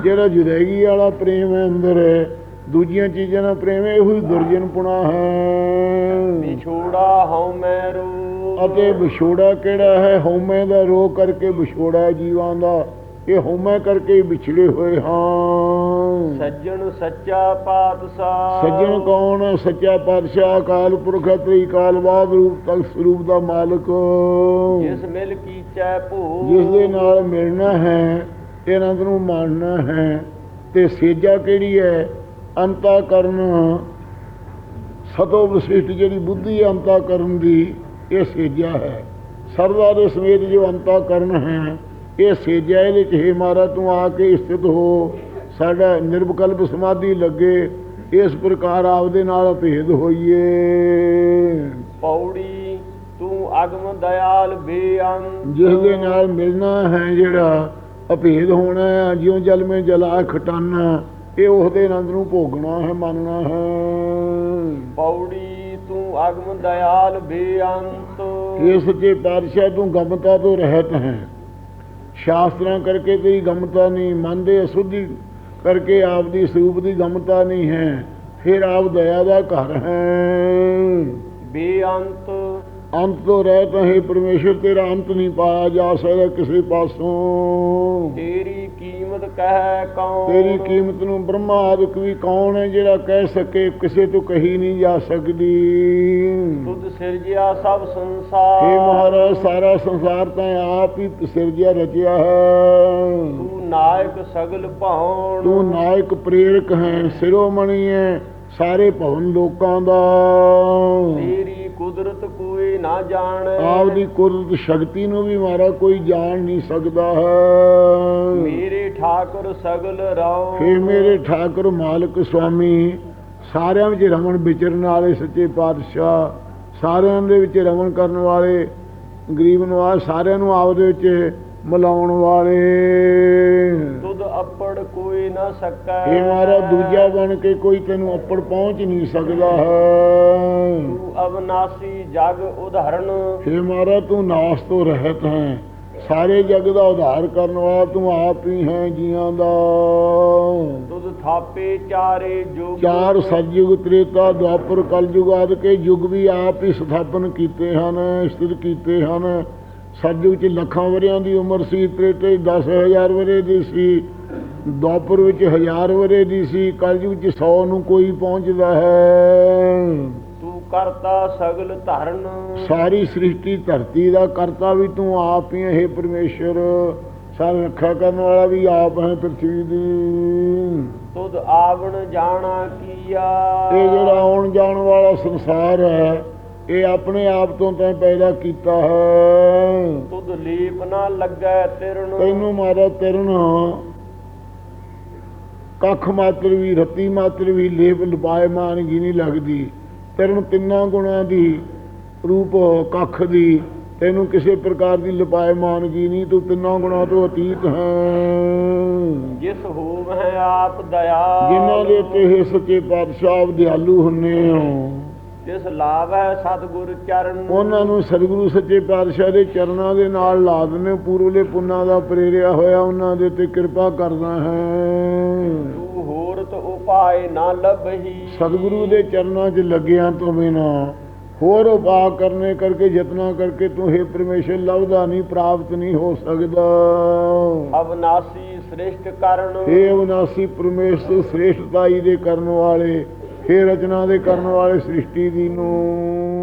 ਜਿਹੜਾ ਜੁਦੈਗੀ ਵਾਲਾ ਪ੍ਰੇਮ ਹੈ ਅੰਦਰ ਦੂਜੀਆਂ ਚੀਜ਼ਾਂ ਨਾਲ ਪ੍ਰੇਮ ਇਹੋ ਹੀ ਦੁਰਜਨ ਪੁਣਾ ਹੈ। ਵਿਛੋੜਾ ਹਉ ਮੈਰੂ ਅਤੇ ਵਿਛੋੜਾ ਕਿਹੜਾ ਹੈ? ਹਉਮੈ ਦਾ ਰੋਗ ਕਰਕੇ ਵਿਛੋੜਾ ਜੀਵਾਂ ਦਾ। ਇਹ ਹਉਮੈ ਕਰਕੇ ਵਿਛੜੇ ਹੋਏ ਹਾਂ। ਸੱਜਣ ਸੱਚਾ ਪਾਤਸ਼ਾਹ। ਸੱਜਣ ਕੌਣ ਹੈ? ਸੱਚਾ ਪਾਤਸ਼ਾਹ ਅਕਾਲ ਪੁਰਖ ਤ੍ਰੀ ਕਾਲ ਬਾਦ ਰੂਪ ਤਲ ਸਰੂਪ ਦਾ ਮਾਲਕ। ਜਿਸ ਮਿਲ ਕੀਚੈ ਭੂ ਜਿਸ ਦੇ ਨਾਲ ਮਿਲਣਾ ਹੈ ਆਨੰਦ ਨੂੰ ਮਾਣਨਾ ਹੈ ਤੇ ਸੇਜਾ ਕਿਹੜੀ ਹੈ? ਅੰਤਾ ਕਰਨ। ਸਤੋ ਵਿਸ਼ਿਸ਼ਟ ਜਿਹੜੀ ਬੁੱਧੀ ਅੰਤਾ ਕਰਨ ਦੀ ਇਹ ਸੇਜਾ ਹੈ। ਸਰਦਾ ਦੇ ਸਮੇਤ ਜੋ ਅੰਤਾ ਕਰਨ ਹੈ ਇਹ ਸੇਜਾ ਇਹਦੇ ਚ ਹੈ ਮਾਰਾ ਤੂੰ ਆ ਕੇ ਸਥਿਤ ਹੋ। ਸਾਡਾ ਨਿਰਵਕਲਪ ਸਮਾਧੀ ਲੱਗੇ। ਇਸ ਪ੍ਰਕਾਰ ਆਪਦੇ ਨਾਲ ਭੇਦ ਹੋਈਏ। ਪੌੜੀ ਤੂੰ ਅਗਮ ਦਇਆਲ ਬੇਅੰਤ ਜਿਸ ਦੇ ਨਾਲ ਮਿਲਣਾ ਹੈ ਜਿਹੜਾ ਅਭੇਦ ਹੋਣਾ ਹੈ ਜਿਉਂ ਜਲ ਮੇ ਜਲਾ ਖਟਾਨਾ ਇਹ ਉਹਦੇ ਆਨੰਦ ਨੂੰ ਭੋਗਣਾ ਹੈ ਮੰਨਣਾ ਹੈ। ਪੌੜੀ ਤੂੰ ਅਗਮ ਦਇਆਲ ਬੇਅੰਤ। ਇਹ ਸੱਚੇ ਪਾਤਸ਼ਾਹ ਤੂੰ ਗਮਤਾ ਤੋਂ ਰਹਿਤ ਹੈ। ਸ਼ਾਸਤਰਾਂ ਕਰਕੇ ਤੇਰੀ ਗਮਤਾ ਨਹੀਂ, ਮਨ ਦੇ ਅਸੁੱਧੀ ਕਰਕੇ ਆਪ ਦੀ ਸਰੂਪ ਦੀ ਗਮਤਾ ਨਹੀਂ ਹੈ, ਫਿਰ ਆਪ ਦਇਆ ਦਾ ਘਰ ਹੈ। ਬੇਅੰਤ ਅੰਤ ਤੋਂ ਰਹਿਤ ਹੈ ਪਰਮੇਸ਼ਰ ਤੇਰਾ ਅੰਤ ਨਹੀਂ ਪਾਇਆ ਜਾ ਸਕਦਾ ਕਿਸੇ ਪਾਸੋਂ। ਤੇਰੀ ਕੀਮਤ ਕਹਿ ਕੌਣ? ਤੇਰੀ ਕੀਮਤ ਨੂੰ ਬ੍ਰਹਮਾ ਆਦਿਕ ਵੀ ਕੌਣ ਹੈ ਜਿਹੜਾ ਕਹਿ ਸਕੇ ਕਿਸੇ ਤੋਂ ਕਹੀ ਨਹੀਂ ਜਾ ਸਕਦੀ। ਤੁਧ ਸਿਰਜਿਆ ਸਭ ਸੰਸਾਰ। हे ਮਹਾਰਾਜ ਸਾਰਾ ਸੰਸਾਰ ਤਾਂ ਆਪ ਹੀ ਸਿਰਜਿਆ ਰਚਿਆ ਹੈ। ਤੂੰ ਨਾਇਕ ਸਗਲ ਭਾਉਣ। ਤੂੰ ਨਾਇਕ ਪ੍ਰੇਰਕ ਹੈ ਸਿਰੋਮਣੀ ਹੈ। ਸਾਰੇ ਭਵਨ ਲੋਕਾਂ ਦਾ। ਤੇਰੀ ਕੁਦਰਤ ਕੋਈ ਨਾ ਜਾਣੇ। ਆਪਦੀ ਕੁਦਰਤ ਸ਼ਕਤੀ ਨੂੰ ਵੀ ਮਾਰਾ ਕੋਈ ਜਾਣ ਨਹੀਂ ਸਕਦਾ ਹੈ। ਮੇਰੇ ਠਾਕੁਰ ਸਗਲ ਰਉ ਫੇ ਮੇਰੇ ਠਾਕੁਰ ਮਾਲਕ ਸੁਆਮੀ ਸਾਰਿਆਂ ਵਿੱਚ ਰਮਣ ਵਿਚਰਨ ਵਾਲੇ ਸੱਚੇ ਪਾਤਸ਼ਾਹ ਸਾਰਿਆਂ ਦੇ ਵਿੱਚ ਰਮਣ ਕਰਨ ਵਾਲੇ ਗਰੀਬ ਨਵਾਜ਼ ਸਾਰਿਆਂ ਨੂੰ ਆਪਦੇ ਵਿੱਚ ਮਿਲਾਉਣ ਵਾਲੇ। ਤੁਧ ਅੱਪੜ ਕੋਈ ਨਾ ਸਕੈ। ਇਹ ਮਾਰਾ ਦੂਜਾ ਬਣ ਕੇ ਕੋਈ ਤੈਨੂੰ ਅੱਪੜ ਪਹੁੰਚ ਨਹੀਂ ਸਕਦਾ ਹੈ। ਤੂੰ ਅਵਨਾਸੀ ਜਗ ਉਦਾਹਰਣ हे ਮਾਰਾ ਤੂੰ ਨਾਸ ਤੋਂ ਰਹਿਤ ਹੈ। ਸਾਰੇ ਜਗ ਦਾ ਉਧਾਰ ਕਰਨ ਵਾਲਾ ਤੂੰ ਆਪ ਹੀ ਹੈ ਜੀਆਂ ਦਾ। ਤੁਧ ਥਾਪੇ ਚਾਰੇ ਜੁਗ। ਚਾਰ ਸਤਜੁਗ ਤ੍ਰੇਤਾ ਦੁਆਪਰ ਕਲਯੁਗ ਆਦਿ ਕੇ ਯੁਗ ਵੀ ਆਪ ਹੀ ਸਥਾਪਨ ਕੀਤੇ ਹਨ ਸਥਿਰ ਕੀਤੇ ਹਨ। ਸਤਜੁਗ ਚ ਲੱਖਾਂ ਵਰਿਆਂ ਦੀ ਉਮਰ ਸੀ ਤ੍ਰੇਤੇ 10000 ਵਰੇ ਦੀ ਸੀ ਦੁਆਪਰ ਵਿੱਚ ਹਜ਼ਾਰ ਵਰੇ ਦੀ ਸੀ ਕਲਯੁਗ ਚ 100 ਨੂੰ ਕੋਈ ਪਹੁੰਚਦਾ ਹੈ। ਤੂੰ ਕਰਤਾ ਸਗਲ ਧਰਨ। ਸਾਰੀ ਸ੍ਰਿਸ਼ਟੀ ਧਰਤੀ ਦਾ ਕਰਤਾ ਵੀ ਤੂੰ ਆਪ ਹੀ ਹੈ ਪਰਮੇਸ਼ਰ। ਸਾਰੀ ਰੱਖਿਆ ਕਰਨ ਵਾਲਾ ਵੀ ਆਪ ਹੈ ਪ੍ਰਥਵੀ ਦੀ। ਤੁਧ ਆਵਣ ਜਾਣਾ ਕੀਆ? ਇਹ ਜਿਹੜਾ ਆਉਣ ਜਾਣ ਵਾਲਾ ਸੰਸਾਰ ਹੈ ਇਹ ਆਪਣੇ ਆਪ ਤੋਂ ਤੈਂ ਪੈਦਾ ਕੀਤਾ ਹੈ। ਤੁਧ ਲੀਪ ਨਾ ਲੱਗੈ ਤਿਰਣ ਤੈਨੂੰ ਮਾਰਾ ਤਿਰਨ। ਕੱਖ ਮਾਤਰ ਵੀ ਰਤੀ ਮਾਤਰ ਵੀ ਲੇਪ ਲਪਾਇਮਾਨ ਕੀ ਨਹੀਂ ਲੱਗਦੀ। ਤਿਰਨ ਤਿੰਨਾਂ ਗੁਣਾਂ ਦੀ ਰੂਪ ਕੱਖ ਦੀ। ਤੈਨੂੰ ਕਿਸੇ ਪ੍ਰਕਾਰ ਦੀ ਲਪਾਇਮਾਨ ਕੀ ਨਹੀਂ ਤੂੰ ਤਿੰਨਾਂ ਗੁਣਾਂ ਤੋਂ ਅਤੀਤ ਹੈ। ਜਿਸ ਹੋਵ ਹੈ ਆਪ ਦਇਆ ਜਿਨ੍ਹਾਂ ਦੇ ਇਹ ਸੱਚੇ ਪਾਤਸ਼ਾਹ ਦਿਆਲੂ ਹੁੰਨੇ ਹੋ। ਜਿਸ ਲਾਭ ਹੈ ਸਤਿਗੁਰ ਚਰਨ। ਉਹਨਾਂ ਨੂੰ ਸਤਿਗੁਰੂ ਸੱਚੇ ਪਾਤਸ਼ਾਹ ਦੇ ਚਰਨਾਂ ਦੇ ਨਾਲ ਲਾ ਦਿੰਦੇ ਪੂਰਵਲੇ ਪੁੰਨਾਂ ਦਾ ਪ੍ਰੇਰਿਆ ਹੋਇਆ ਉਹਨਾਂ ਦੇ ਉੱਤੇ ਕਿਰਪਾ ਕਰਦਾ ਹੈ। ਤੂੰ ਉਪਾਏ ਨਾ ਲੱਭਹੀ। ਸਤਿਗੁਰੂ ਦੇ ਚਰਨਾਂ 'ਚ ਲੱਗਿਆਂ ਤੋਂ ਬਿਨਾ ਹੋਰ ਉਪਾਅ ਕਰਨੇ ਕਰਕੇ ਯਤਨਾ ਕਰਕੇ ਤੂੰ ਹੈ ਪਰਮੇਸ਼ਰ ਲੱਭਦਾ ਨਹੀਂ ਪ੍ਰਾਪਤ ਨਹੀਂ ਹੋ ਸਕਦਾ। ਅਵਨਾਸੀ ਸ੍ਰਿਸ਼ਟ ਕਰਨ। हे ਅਵਨਾਸੀ ਪਰਮੇਸ਼ਰ ਸ੍ਰੇਸ਼ਟਤਾਈ ਦੇ ਕਰਨ ਵਾਲੇ हे ਰਚਨਾ ਦੇ ਕਰਨ ਵਾਲੇ ਸ੍ਰਿਸ਼ਟੀ ਦੀ ਨੂੰ